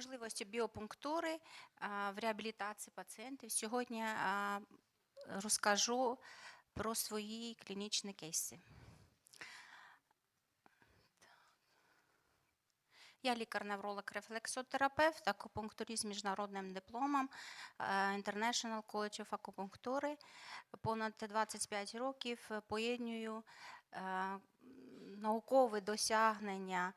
можливості біопунктури в реабілітації пацієнтів. Сьогодні розкажу про свої клінічні кейси. Я лікар-невролог рефлексотерапевт, акупунктуріст з міжнародним дипломом е, International College of Акупунктури. Понад 25 років поєднюю е, наукові досягнення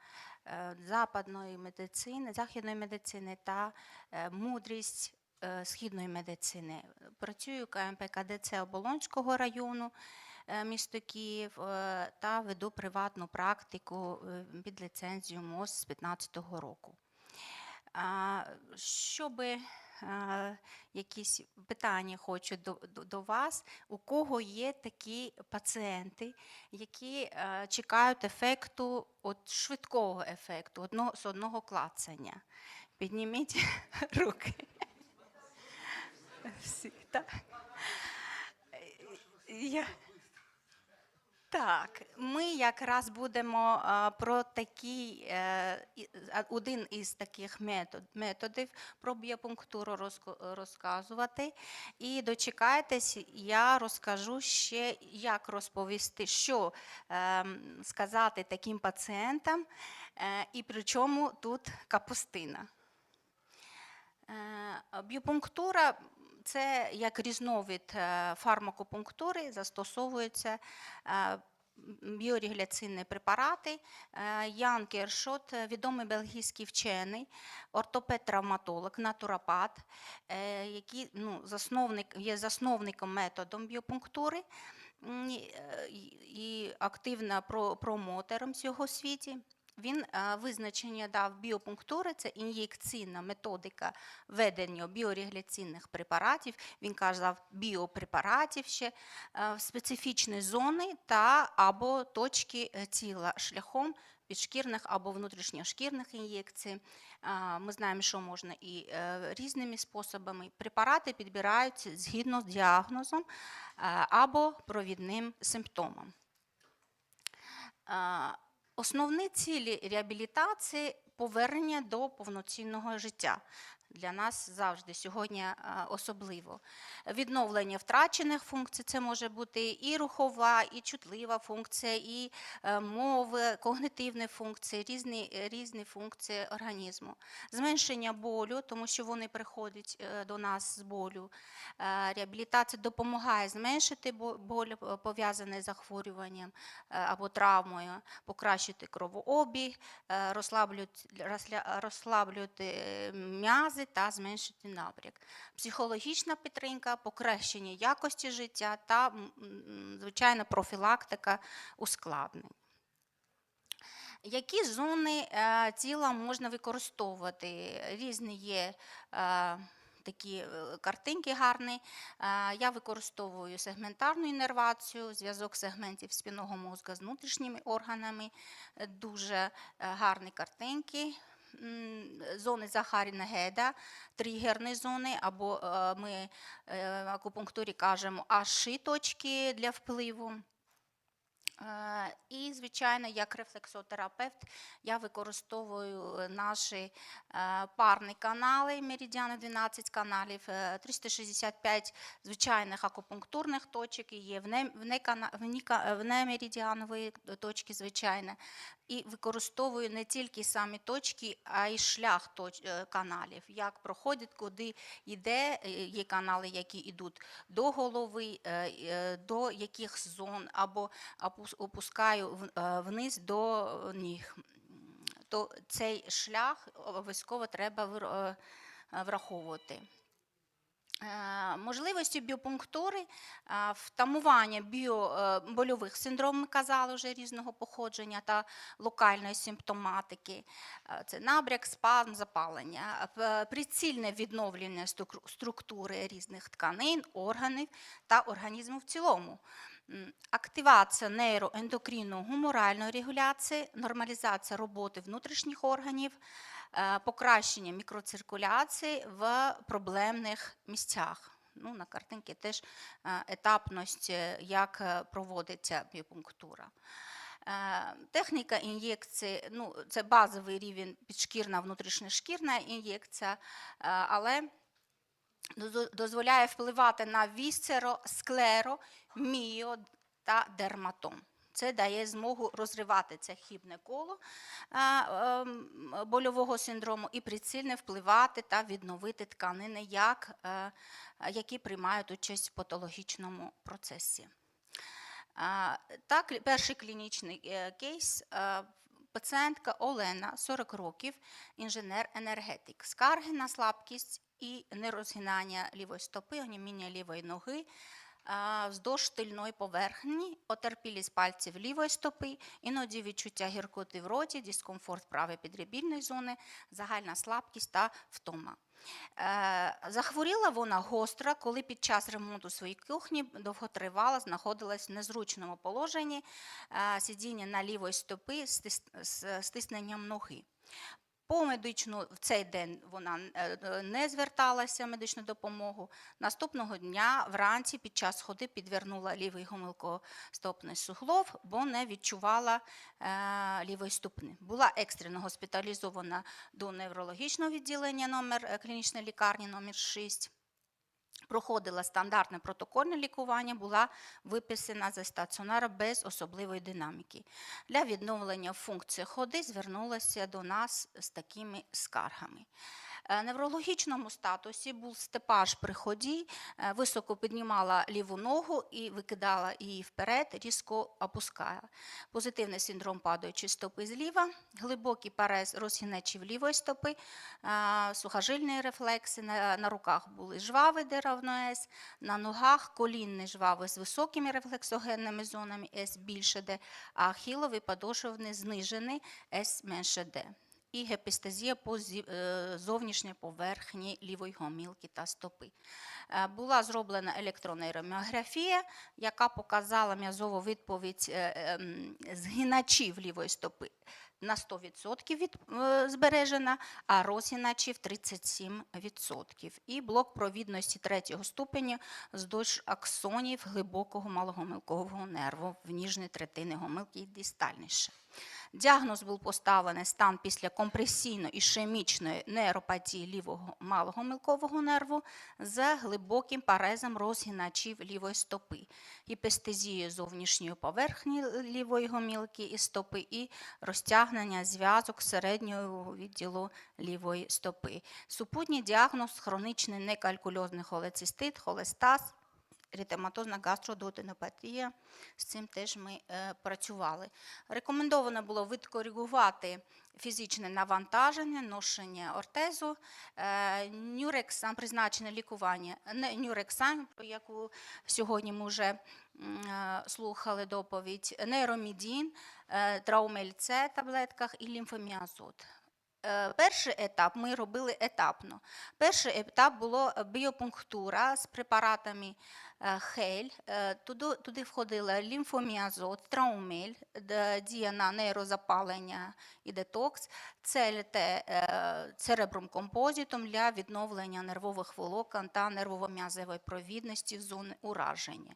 западної медицини, західної медицини та е, мудрість е, східної медицини. Працюю КМП КДЦ Оболонського району, е, місто Київ, е, та веду приватну практику е, під ліцензію МОЗ з 2015 року. А, Щоб якісь питання хочу до, до, до вас, у кого є такі пацієнти, які е, чекають ефекту, от швидкого ефекту, одного, з одного клацання. Підніміть руки. Всі, так. Я... Так, ми якраз будемо про такий е, один із таких метод, методів про біопунктуру розказувати. І дочекайтесь, я розкажу ще, як розповісти, що ем, сказати таким пацієнтам, е, і при чому тут капустина. Е, Біопунктура це як різновид е, фармакопунктури, застосовуються е, біорегуляційні препарати. Е, Ян Кершот, відомий бельгійський вчений, ортопед-травматолог, натуропат, який ну, засновник, є засновником методом біопунктури і, активно про- промотором цього світі. Він е, визначення дав біопунктури, це ін'єкційна методика ведення біорегуляційних препаратів. Він казав біопрепаратів ще е, в специфічні зони та або точки е, тіла шляхом підшкірних або внутрішньошкірних ін'єкцій. Ми знаємо, що можна і різними способами. Препарати підбираються згідно з діагнозом або провідним симптомом. Основні цілі реабілітації повернення до повноцінного життя. Для нас завжди сьогодні е, особливо. Відновлення втрачених функцій це може бути і рухова, і чутлива функція, і е, мови, когнитивні функції, різні, різні функції організму. Зменшення болю, тому що вони приходять е, до нас з болю. Реабілітація допомагає зменшити бо- боль, пов'язаний з захворюванням або травмою, покращити кровообіг, розслаблювати, розслаблювати е, м'язи та зменшити набряк. Психологічна підтримка, покращення якості життя та, звичайно, профілактика ускладнень. Які зони е, тіла можна використовувати? Різні є е, такі е, картинки гарні. Я використовую сегментарну іннервацію, зв'язок сегментів спінного мозку з внутрішніми органами. Дуже гарні картинки. Зони Захаріна Геда, тригерні зони, або е, ми е, в акупунктурі кажемо аші точки для впливу. Е, І, звичайно, як рефлексотерапевт я використовую е, наші е, парні канали, меридіани 12 каналів, е, 365 звичайних акупунктурних точок, і є внемеридіанові точки, звичайно. І використовую не тільки самі точки, а й шлях е, каналів, як проходить, куди йде, е, є канали, які йдуть до голови, е, до яких зон, або опускаю вниз до ніг. То цей шлях обов'язково треба враховувати. Е, Можливості біопунктури, е, втамування біобольових синдром, ми казали вже різного походження та локальної симптоматики. Е, Це набряк, спазм, запалення, прицільне відновлення структури різних тканин, органів та організму в цілому. Активація нейроендокринно-гуморальної регуляції, нормалізація роботи внутрішніх органів, е, покращення мікроциркуляції в проблемних місцях. Ну, на картинці теж е, етапність, е, як проводиться біопунктура. Техніка ін'єкції, ну, це базовий рівень підшкірна, внутрішньошкірна ін'єкція, але дозволяє впливати на вісцеро, склеро, міо та дерматом. Це дає змогу розривати це хібне коло е, ем, больового синдрому і прицільно впливати та відновити тканини, як, е, які приймають участь в патологічному процесі. Так, перший клінічний е, кейс. е, Пацієнтка Олена, 40 років, інженер-енергетик. Скарги на слабкість і нерозгинання лівої стопи, оніміння лівої ноги, вздовж тильної поверхні, отерпілість пальців лівої стопи, іноді відчуття гіркоти в роті, дискомфорт правої підребільної зони, загальна слабкість та втома. Е, Захворіла вона гостро, коли під час ремонту своєї кухні довготривало знаходилась в незручному положенні е, сидіння на лівої стопи з стисненням ноги. По медичну в цей день вона е, не зверталася медичну допомогу. Наступного дня вранці під час ходи підвернула лівий гомилкостопний суглов, бо не відчувала е, лівої ступни. Була екстрено госпіталізована до неврологічного відділення номер е, клінічної лікарні номер 6 проходила стандартне протокольне лікування, була виписана за стаціонару без особливої динаміки. Для відновлення функції ходи звернулася до нас з такими скаргами. Е, неврологічному статусі був степаж при ході, е, високо піднімала ліву ногу і викидала її вперед, різко опускала. Позитивний синдром падаючої стопи зліва, глибокий парез розгінечів лівої стопи, е, сухожильні рефлекси, на, руках були жвави, де равно С, на ногах колінні жвави з високими рефлексогенними зонами С більше Д, а ахіловий подошовний знижений С менше Д. І гепестазія по е, зовнішній поверхні лівої гомілки та стопи. Е, Була зроблена електронейроміографія, яка показала м'язову відповідь е, ем, згиначів лівої стопи на 100% від, збережена, а розгиначів 37%. І блок провідності третього ступеня вздовж аксонів глибокого малогомилкового нерву в ніжній третини гомилки і дистальніше. Діагноз був поставлений стан після компресійно-ішемічної нейропатії лівого малого нерву з глибоким парезом розгиначів лівої стопи, гіпестезією зовнішньої поверхні лівої гомілки і стопи і розтягнення зв'язок середнього відділу лівої стопи. Супутній діагноз хронічний некалькульозний холецистит, холестаз, ритематозна гастродотинопатія. З цим теж ми е, працювали. Рекомендовано було відкоригувати фізичне навантаження, ношення ортезу. Е, Нюрексан, призначене лікування, не нюрексан, про яку сьогодні ми вже е, слухали доповідь, нейромідін, е, траумель С таблетках і лімфоміазот. Е, Перший етап ми робили етапно. Перший етап було біопунктура з препаратами е, хель. Е, Туди, туди входила лімфоміазот, траумель, дія на нейрозапалення і детокс, ЦЛТ е, церебром композитом для відновлення нервових волокон та нервово-м'язової провідності в зони ураження.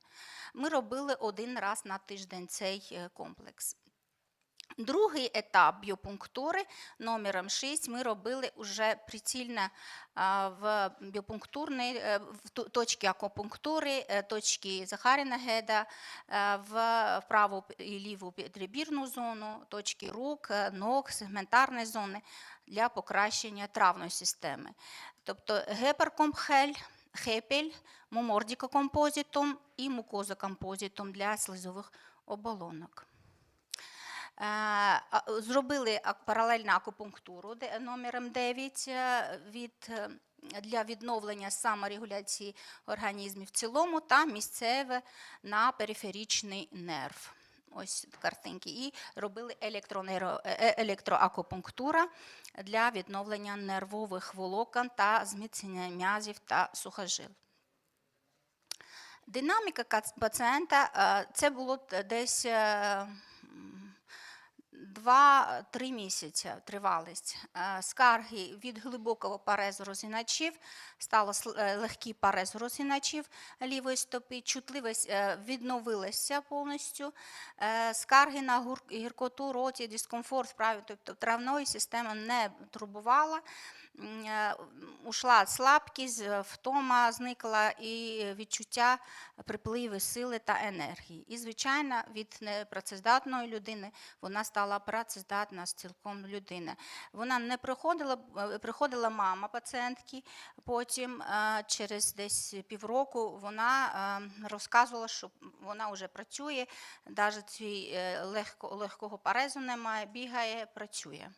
Ми робили один раз на тиждень цей е, комплекс. Другий етап біопунктури номером 6 ми робили уже прицільно в біопунктурній е, в акупунктури, е, точки Захаріна Геда, е, в праву і ліву підребірну зону, точки рук, ног, сегментарні зони для покращення травної системи. Тобто геперкомпхель, хепель, мумордікокомпозитом і мукозокомпозитом для слизових оболонок. Е, Зробили паралельну акупунктуру номером 9 е, від, е, для відновлення саморегуляції організмів в цілому та місцеве на периферичний нерв. Ось картинки. І робили електроакупунктура для відновлення нервових волокон та зміцнення м'язів та сухожил. Динаміка пацієнта це було десь 2-3 місяці тривалість. Е, Скарги від глибокого парезу розіначів, стало е, легкий парез розіначів лівої стопи, чутливість е, відновилася повністю. Скарги на гіркоту, роті, дискомфорт, вправі, тобто травної системи не турбувала. Е, Ушла слабкість, е, втома зникла і відчуття припливи сили та енергії. І, звичайно, від непрацездатної людини вона стала працездатна з цілком людини. Вона не приходила, е, приходила мама пацієнтки, потім через десь півроку вона розказувала, що вона вже працює, навіть легкого парезу немає, бігає, працює.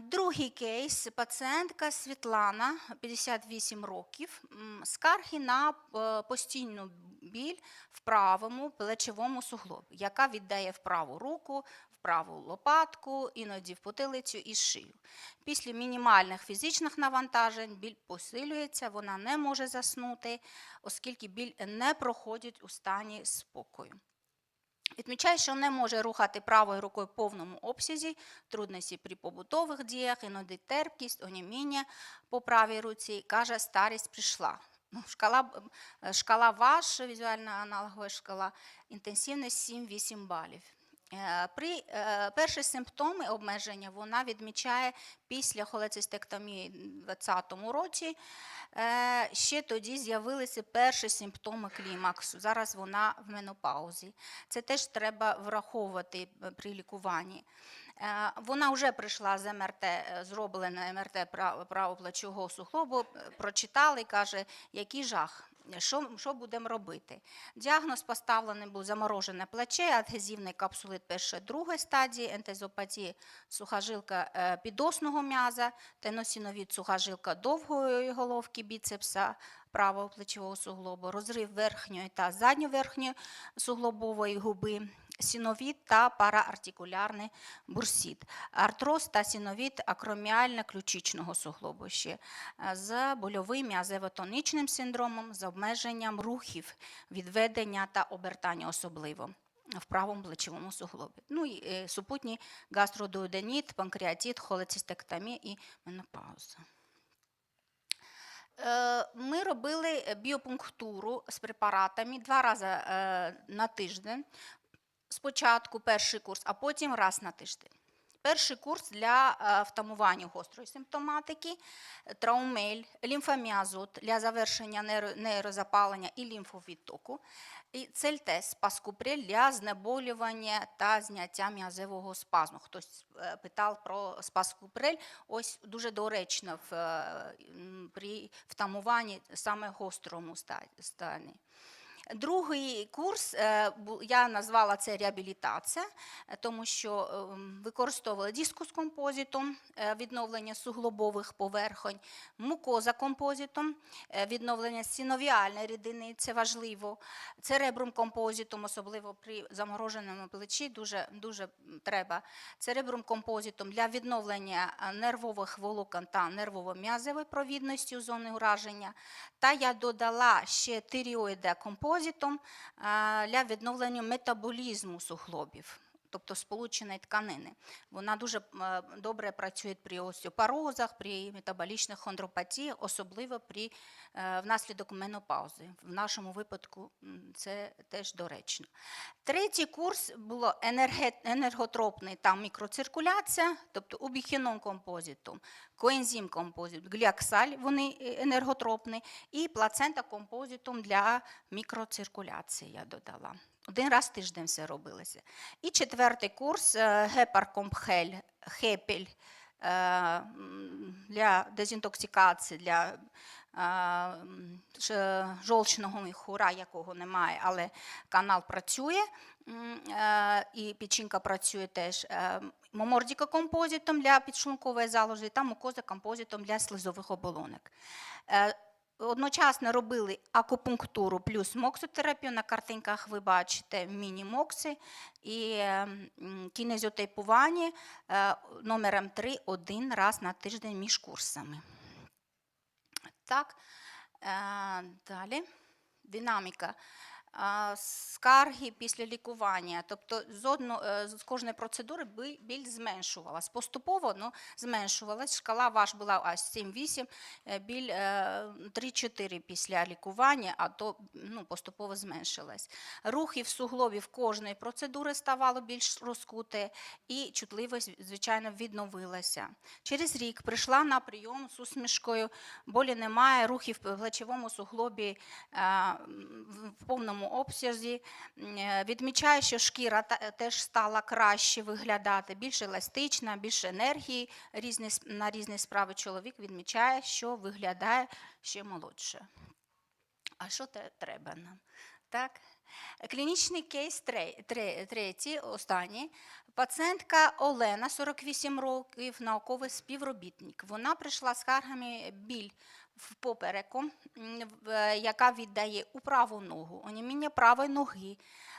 Другий кейс пацієнтка Світлана, 58 років, скарги на е, постійну біль в правому плечовому суглобі, яка віддає в праву руку, в праву лопатку, іноді в потилицю і шию. Після мінімальних фізичних навантажень біль посилюється, вона не може заснути, оскільки біль не проходить у стані спокою. Відмічає, що не може рухати правою рукою в повному обсязі, трудності при побутових діях, іноді терпкість, оніміння по правій руці. Каже, старість прийшла. Ну, шкала, е, шкала ВАШ, візуальна аналогова шкала, інтенсивність 7-8 балів. Е, При е, перші симптоми обмеження вона відмічає після холецистектомії у 2020 році. Е, Ще тоді з'явилися перші симптоми клімаксу. Зараз вона в менопаузі. Це теж треба враховувати при лікуванні. Вона вже прийшла з МРТ, зроблене МРТ прав- правоплечового суглобу, е, прочитали, каже, який жах. Що, що будемо робити? Діагноз поставлений був заморожене плече, адгезивний капсулит першої другої стадії, ентезопатія сухожилка е, підосного м'яза, теносіновід сухожилка довгої головки біцепса, правого плечового суглобу, розрив верхньої та задньоверхньої суглобової губи, сіновід та параартикулярний бурсит, артроз та сіновід акроміально-ключичного суглобу ще, е, з больовим м'язево-тонічним синдромом, з обмеженням рухів, відведення та обертання особливо в правому плечовому суглобі. Ну і е, супутній гастродуоденіт, панкреатит, холецистектомія і менопауза. Е, Ми робили біопунктуру з препаратами два рази на тиждень. Спочатку перший курс, а потім раз на тиждень. Перший курс для е, втамування гострої симптоматики, е, траумель, лімфоміазот для завершення нейрозапалення і лімфовідтоку, і цельтес, паскупрель для знеболювання та зняття м'язевого спазму. Хтось е, питав про спаскупрель, ось дуже доречно в, при втамуванні саме гострому стані. Другий курс е, я назвала це реабілітація, е, тому що ем, використовувала дискус композитом, е, відновлення суглобових поверхонь, мукоза композитом, відновлення синовіальної рідини, це важливо, церебрум композитом, особливо при замороженому плечі, дуже, дуже треба. Церебрум композитом для відновлення нервових волокон та нервово-м'язевої провідності у зони ураження. Та я додала ще тиріоїда композитом е, для відновлення метаболізму суглобів. Тобто сполученої тканини. Вона дуже е, добре працює при остеопорозах, при метаболічних хондропатіях, особливо при, е, внаслідок менопаузи. В нашому випадку це теж доречно. Третій курс було енерготропний та мікроциркуляція, тобто убіхіном композитом, коензим композит, гліаксаль, вони е, енерготропні, і плацента композитом для мікроциркуляції я додала. Один раз в тиждень все робилося. І четвертий курс е, гепаркомпхель, хепель е, для дезінтоксикації, для е, м, міхура, якого немає, але канал працює, і печінка працює теж. Момордіка композитом для підшлункової залози та мукоза композитом для слизових оболонок. Одночасно робили акупунктуру плюс моксотерапію. На картинках ви бачите міні-мокси і е, кінезіотейпування е, номером 3 один раз на тиждень між курсами. Так, е, далі. Динаміка. Скарги після лікування. Тобто з, одно, е, з кожної процедури біль зменшувалась. Поступово ну, зменшувалась. Шкала ваш була аж 7-8, е, біль е, 3-4 після лікування, а то ну, поступово зменшилась. Рухи в суглобів кожної процедури ставало більш розкуте, і чутливість, звичайно, відновилася. Через рік прийшла на прийом з усмішкою, болі немає, рухів в плечовому суглобі е, в повному обсязі. Е, Відмічає, що шкіра та- теж стала краще виглядати, більш еластична, більше енергії різні, на різні справи. Чоловік відмічає, що виглядає ще молодше. А що треба нам? Так? Клінічний кейс тре- тре- третій, останній. Пацієнтка Олена, 48 років, науковий співробітник. Вона прийшла з скаргами біль в попереку, яка віддає у праву ногу, оніміння правої ноги,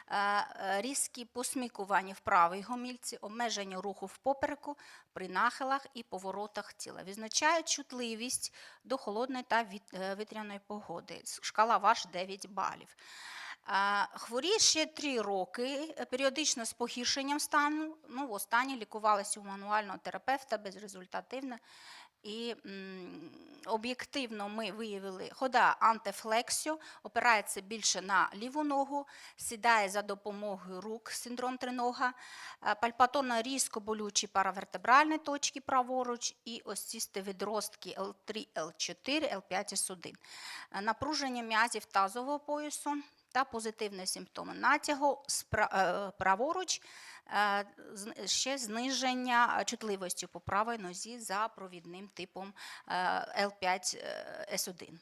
е, е, різкі посмікування в правій гомільці, обмеження руху в попереку при нахилах і поворотах тіла. Відзначає чутливість до холодної та е, вітряної погоди. Шкала ваш 9 балів. А, Хворіє ще три роки, е, періодично з погіршенням стану. Ну, в останнє лікувалася у мануального терапевта безрезультативно. І об'єктивно ми виявили хода антифлексіо, опирається більше на ліву ногу, сідає за допомогою рук, синдром тринога, е, пальпаторно різко болючі паравертебральні точки праворуч і ось ці стивідростки L3, L4, L5, S1. Е, Напруження м'язів тазового поясу та позитивні симптоми натягу е, праворуч, е, ще зниження чутливості по правій нозі за провідним типом е, L5 е, S1.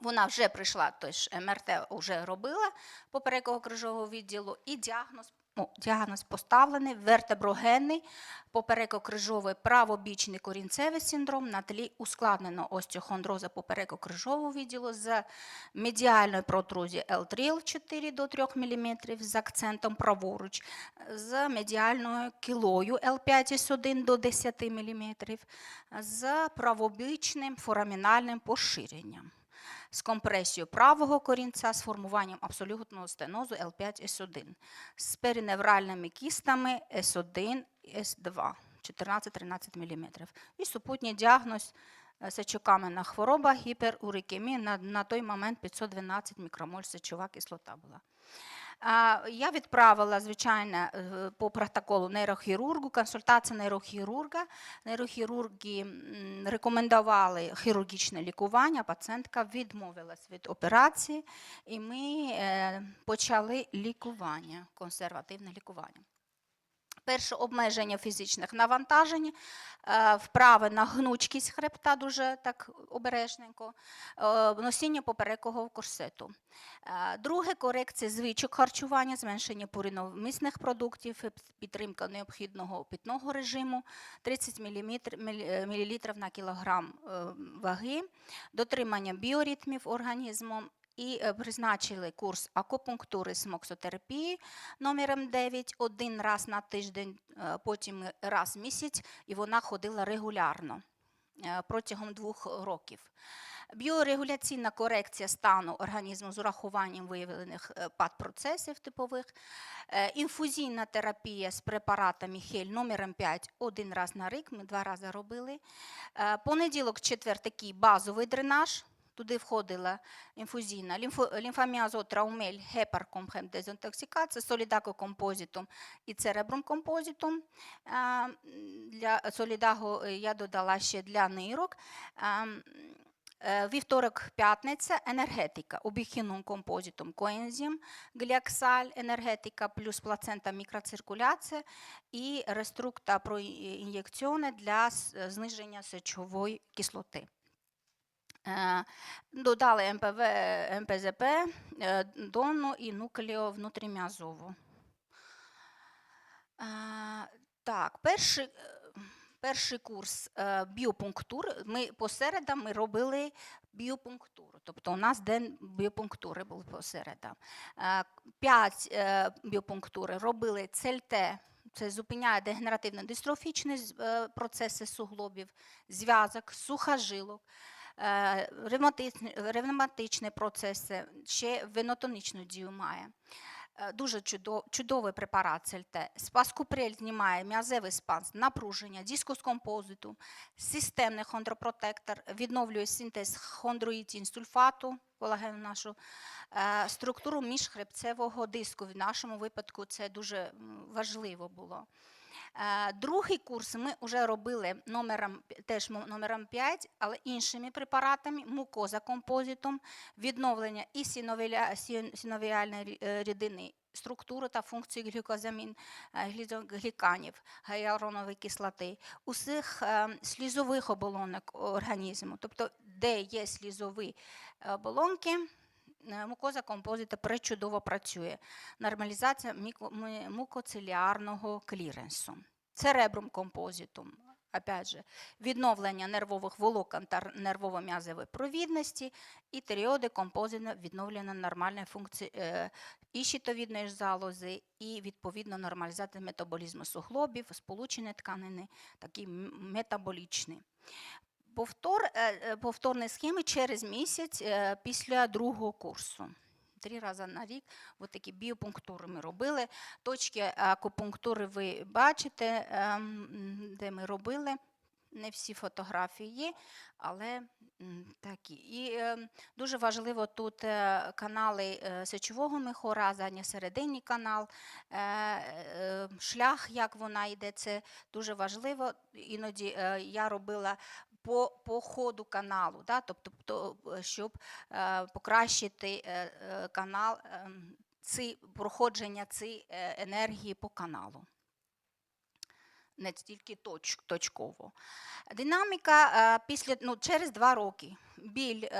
Вона вже прийшла, тож МРТ вже робила поперекового крижового відділу, і діагноз, ну, діагноз поставлений вертеброгенний попереко-крижовий правобічний корінцевий синдром. На тлі ускладненого остеохондроза попереко-крижового відділу з медіальною протрузією L3 L4 до 3 мм з акцентом праворуч, з медіальною кілою L5 S1 до 10 мм, з правобічним форамінальним поширенням з компресією правого корінця, з формуванням абсолютного стенозу L5-S1, з периневральними кістами S1 S2 14-13 мм. І супутній діагноз е, сечокаменна хвороба, гіперурикемія, на, на той момент 512 мікромоль сечова кислота була. Я відправила, звичайно, е, по протоколу нейрохірургу, консультація нейрохірурга. Нейрохірурги рекомендували хірургічне лікування, пацієнтка відмовилась від операції, і ми е, почали лікування, консервативне лікування. Перше обмеження фізичних навантажень, е, вправи на гнучкість хребта дуже так обережненько, е, носіння поперекового корсету. Е, Друге корекція звичок харчування, зменшення пуриномісних продуктів, підтримка необхідного питного режиму 30 мл на кілограм ваги, дотримання біоритмів організму. І е, призначили курс акупунктури смоксотерапії номером 9 один раз на тиждень, е, потім раз в місяць, і вона ходила регулярно е, протягом двох років. Біорегуляційна корекція стану організму з урахуванням виявлених е, ПАД-процесів типових, Е, інфузійна терапія з препаратами Хель номером 5 один раз на рік, ми два рази робили. Е, Понеділок, четвер такий базовий дренаж. Туди входила інфузійна лімфо, лімфоміазот, траумель, гепарком, дезінтоксикація, солідакокомпозитом і церебромкомпозитом. А, Для солідаго е, я додала ще для нирок. Е, Вівторок, п'ятниця, енергетика, обіхінум композитом, коензим, гліаксаль, енергетика плюс плацента мікроциркуляція і реструкта проін'єкціони для зниження сечової кислоти. Е, Додали МПВ, МПЗП, е, дону і нуклео внутрім'язову. Е, Так, перший, перший курс біопунктур. Ми по середам ми робили біопунктуру. Тобто у нас день біопунктури був по середам. Е, П'ять е, біопунктури робили ЦЛТ, це зупиняє дегенеративно-дистрофічні з- е, процеси суглобів, зв'язок, сухожилок. Е, ревматичні, процеси, ще венотонічну дію має. Е, Дуже чудовий препарат Цельте. Спаскупрель знімає м'язевий спазм, напруження, дискус композиту, системний хондропротектор, відновлює синтез хондроїтін сульфату, колагену нашу, е, структуру міжхребцевого диску. В нашому випадку це дуже важливо було. Е, Другий курс ми вже робили номером, теж номером 5, але іншими препаратами, мукоза композитом, відновлення і синовіальної е, рідини, структури та функції глюкозамін, е, гліканів, гіалуронової кислоти, усіх слізових оболонок організму, тобто де є слізові оболонки, мукоза композита пречудово працює. Нормалізація мукоциліарного кліренсу. Церебрум композитум. Опять же, відновлення нервових волокон та нервово-м'язової провідності і теріоди композиту відновлення нормальної функції е, і щитовідної залози, і відповідно нормалізація метаболізму суглобів, сполучені тканини, такі метаболічні. Повтор, е, е, повторні схеми через місяць е, після другого курсу. Три рази на рік от такі біопунктури ми робили. Точки акупунктури ви бачите, ем, де ми робили. Не всі фотографії є, але такі. І ем, дуже важливо тут е, канали е, сечового міхора, задньосерединний канал, е, е, шлях, як вона йде, це дуже важливо. Іноді е, я робила по, по ходу каналу, да? тобто, то, е, щоб е, покращити е, канал, ем, ці, проходження цієї енергії по каналу. Не тільки точ, точково. Динаміка е, після, ну, через два роки. Біль е,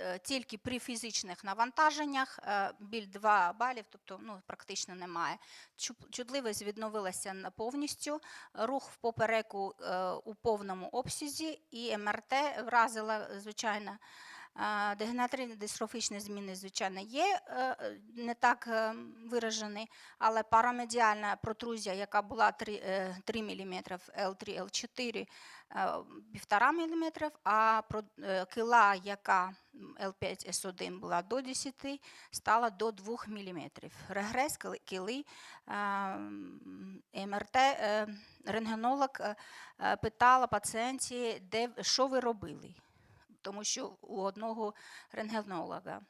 е, тільки при фізичних навантаженнях, біль 2 балів, тобто ну, практично немає. Чу- Чутливість відновилася повністю, рух в попереку у повному обсязі, і МРТ вразила, звичайно, дегенеративні дистрофічні зміни, звичайно, є е, е, не так е, виражені, але парамедіальна протрузія, яка була 3, е, 3 мм, L3, L4, е, 1,5 мм, а е, кила, яка м, L5, S1 була до 10, стала до 2 мм. Регрес кили- е, МРТ, е, рентгенолог е, е, питала пацієнті, де, що ви робили тому що у одного рентгенолога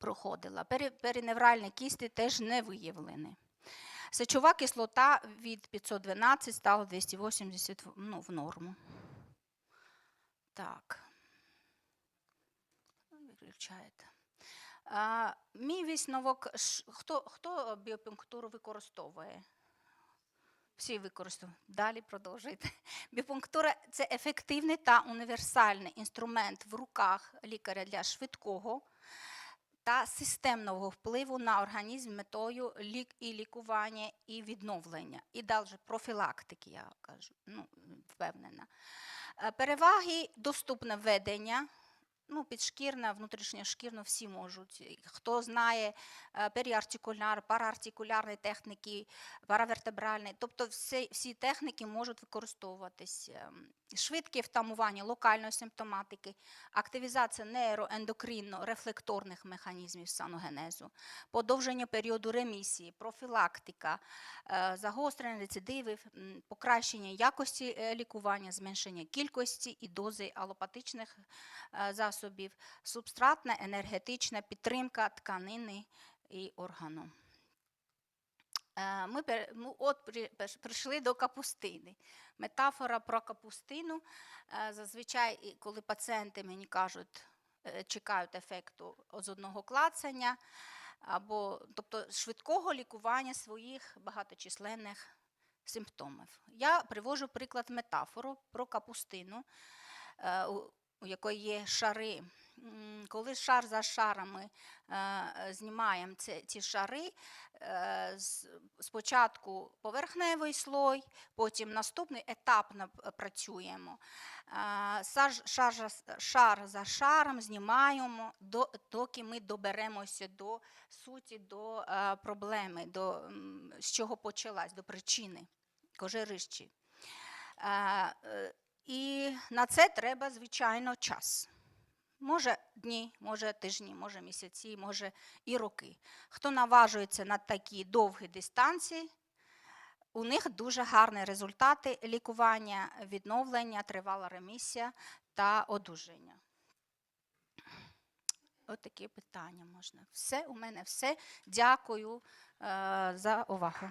проходила. Периневральні кісти теж не виявлені. Сечова кислота від 512 стала 280 в- ну, в норму. Так. Виключаєте. А, мій висновок, хто, хто біопунктуру використовує? Всі використовують. Далі продовжуйте. Біопунктура це ефективний та універсальний інструмент в руках лікаря для швидкого та системного впливу на організм метою лік і лікування, і відновлення, і далі профілактики, я кажу, ну, впевнена. Е, Переваги доступне ведення. Ну, підшкірна, внутрішньошкірна всі можуть. Хто знає е, періартикуляр, параартикулярні техніки, паравертебральні, тобто всі, всі техніки можуть використовуватись. Ем, Швидке втамування локальної симптоматики, активізація нейроендокринно-рефлекторних механізмів саногенезу, подовження періоду ремісії, профілактика, е, загострення рецидивів, покращення якості е, лікування, зменшення кількості і дози алопатичних е, засобів, субстратна енергетична підтримка тканини і органу. Е, Ми, от прийшли до капустини. Метафора про капустину. Е, Зазвичай, коли пацієнти мені кажуть, е, чекають ефекту з одного клацання, або тобто швидкого лікування своїх багаточисленних симптомів. Я привожу приклад метафору про капустину, у- якої є шари. Коли шар за шарами е, знімаємо ці, шари, е, спочатку поверхневий слой, потім наступний етапно працюємо. Е, Шар, за- шар за шаром знімаємо, до, доки ми доберемося до суті, до проблеми, до, з чого почалась, до причини кожерищі. І на це треба, звичайно, час. Може дні, може тижні, може місяці, може і роки. Хто наважується на такі довгі дистанції, у них дуже гарні результати лікування, відновлення, тривала ремісія та одужання. От такі питання можна. Все, у мене все. Дякую е, за увагу.